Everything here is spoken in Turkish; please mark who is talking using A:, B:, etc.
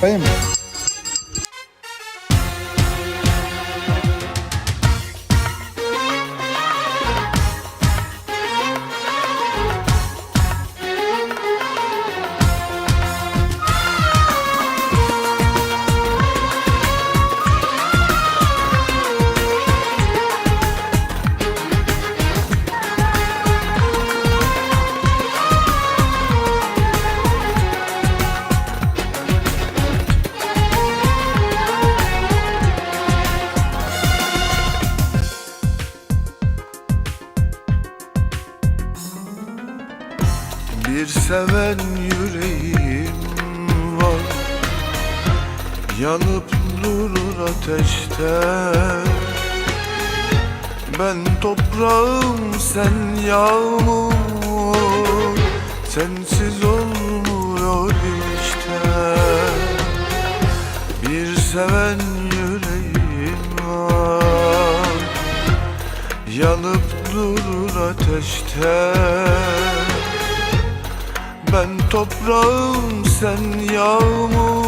A: 对吗？
B: Bir seven yüreğim var. Yanıp durur ateşte Ben toprağım sen yağmur. Sensiz olmuyor işte. Bir seven yüreğim var. Yanıp durur ateşte Ben toprağım sen yağmur